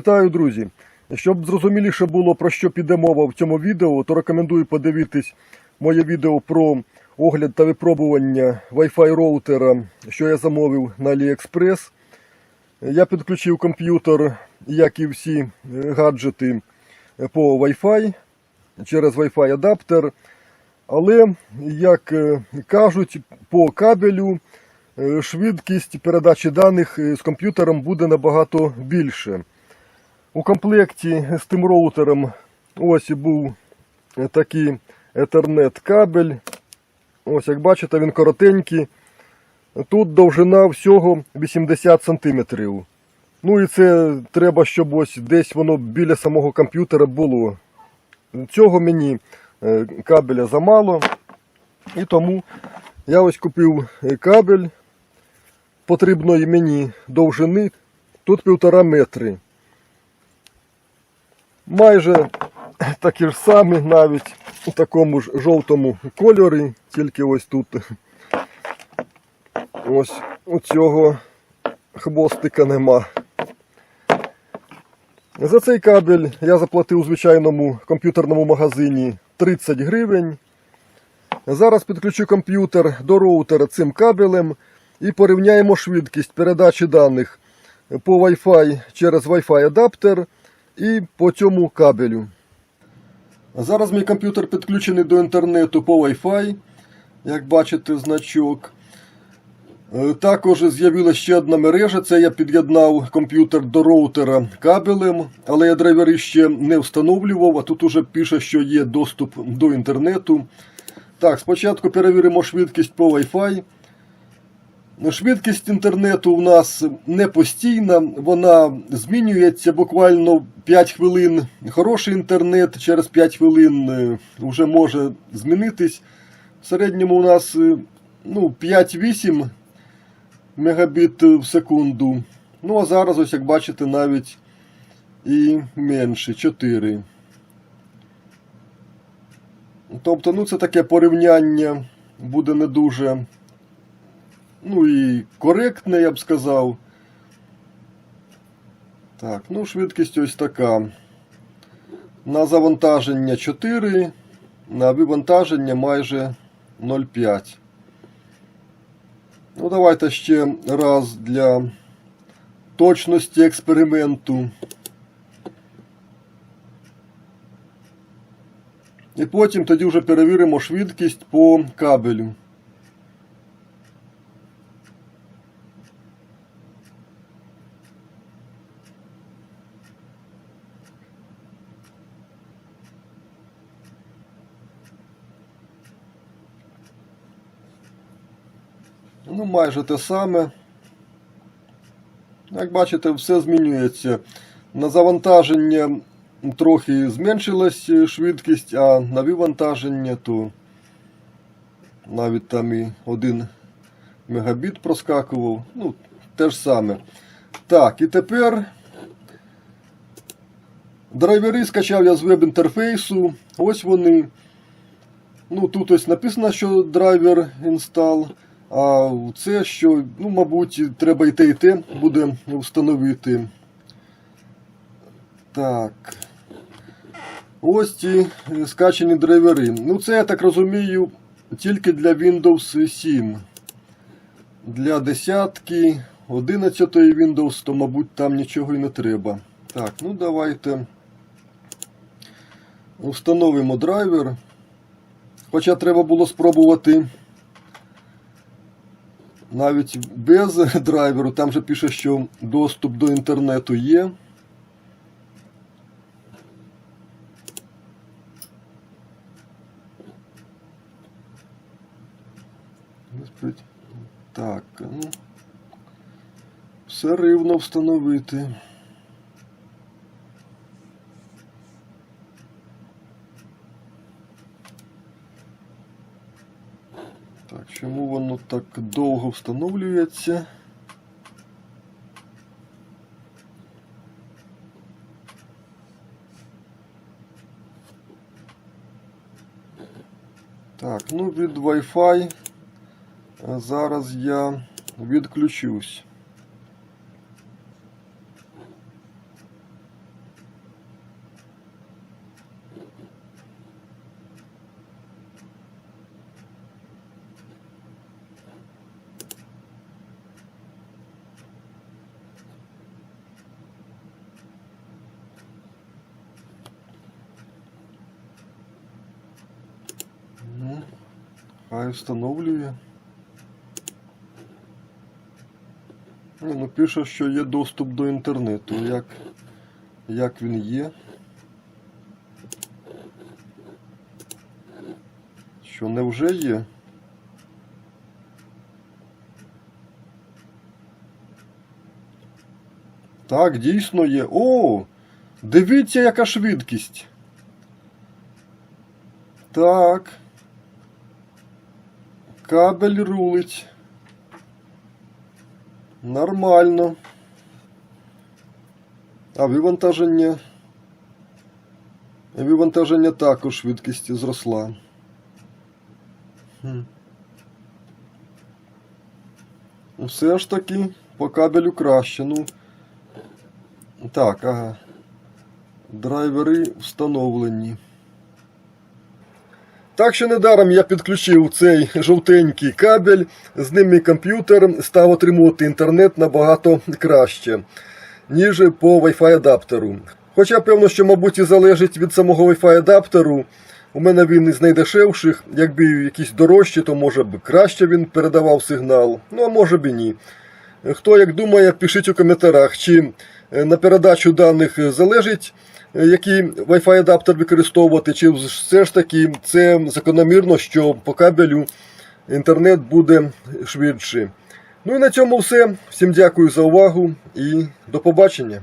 Вітаю, друзі! Щоб зрозуміліше було про що піде мова в цьому відео, то рекомендую подивитись моє відео про огляд та випробування Wi-Fi роутера, що я замовив на AliExpress. Я підключив комп'ютер, як і всі е, гаджети, е, по Wi-Fi через Wi-Fi адаптер. Але, як е, кажуть, по кабелю швидкість передачі даних з комп'ютером буде набагато більше. У комплекті з тим роутером ось і був такий Ethernet кабель. Ось, як бачите, він коротенький. Тут довжина всього 80 см. Ну і це треба, щоб ось десь воно біля самого комп'ютера було. Цього мені е, кабеля замало. І тому я ось купив е, кабель потрібної мені довжини. Тут півтора метри. Майже такі ж самі, навіть у такому ж жовтому кольорі, тільки ось тут ось у цього хвостика нема. За цей кабель я заплатив у звичайному комп'ютерному магазині 30 гривень. Зараз підключу комп'ютер до роутера цим кабелем і порівняємо швидкість передачі даних по Wi-Fi через Wi-Fi адаптер і по цьому кабелю. Зараз мій комп'ютер підключений до інтернету по Wi-Fi, як бачите, значок. Е, Також з'явилася ще одна мережа. Це я під'єднав комп'ютер до роутера кабелем, але я драйвери ще не встановлював, а тут уже пише, що є доступ до інтернету. Так, спочатку перевіримо швидкість по Wi-Fi. Швидкість інтернету у нас не постійна, вона змінюється буквально 5 хвилин. Хороший інтернет через 5 хвилин е, вже може змінитись. В середньому у нас е, ну, 5-8 мегабіт в секунду. Ну а зараз, ось як бачите, навіть і менше 4. Тобто, ну це таке порівняння буде не дуже ну і коректне, я б сказав. Так, ну швидкість ось така. На завантаження 4, на вивантаження майже 0,5. Ну, давайте ще раз для точності експерименту. І потім тоді вже перевіримо швидкість по кабелю. Ну, майже те саме. Як бачите, все змінюється. На завантаження трохи зменшилась швидкість, а на вивантаження то навіть там і 1 мегабіт проскакував. Ну, те ж саме. Так, і тепер драйвери скачав я з веб-інтерфейсу. Ось вони. Ну, тут ось написано, що драйвер інстал. А це що, ну, мабуть, треба і те, і те буде встановити. Так. Ось ці е, скачані драйвери. Ну, це, я так розумію, тільки для Windows 7. Для десятки, 11 Windows, то, мабуть, там нічого і не треба. Так, ну давайте встановимо драйвер. Хоча треба було спробувати навіть без драйверу, там же пише, що доступ до інтернету є. Так, ну, все рівно встановити. Чому воно так довго встановлюється? Так, ну від Wi-Fi зараз я відключусь. Хай встановлює. Ну пише, що є доступ до інтернету. Як, як він є? Що не вже є? Так, дійсно є. О! Дивіться, яка швидкість. Так. Кабель рулить. Нормально. А вивантаження. Вивантаження також швидкість зросла. Хм. Ну, Все ж таки по кабелю краще. Ну. Так, ага. Драйвери встановлені. Так що недаром я підключив цей жовтенький кабель, з ним мій комп'ютер став отримувати інтернет набагато краще, ніж по Wi-Fi адаптеру. Хоча, певно, що, мабуть, і залежить від самого Wi-Fi адаптеру. У мене він із найдешевших, якби якийсь дорожчий, то може б краще він передавав сигнал, ну а може б і ні. Хто як думає, пишіть у коментарях, чи е, на передачу даних залежить, який Wi-Fi адаптер використовувати, чи все ж таки це закономірно, що по кабелю інтернет буде швидше. Ну і на цьому все. Всім дякую за увагу і до побачення.